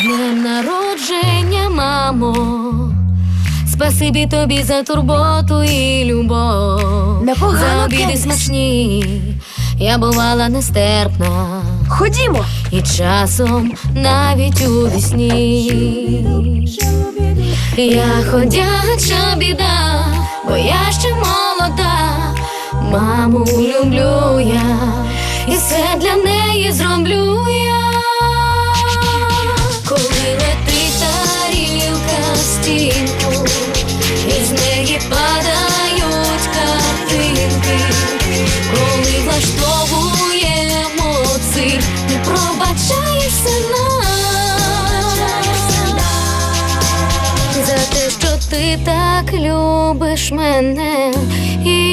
З днем народження, мамо. Спасибі тобі за турботу і любов. За обіди смачні. Я бувала нестерпна. Ходімо. І часом навіть у вісні Я ходяча біда, бо я ще молода, маму люблю я, і все для неї падають картинки, коли влаштовуємо цирк, не пробачаєшся нам те, що ти так любиш мене, і.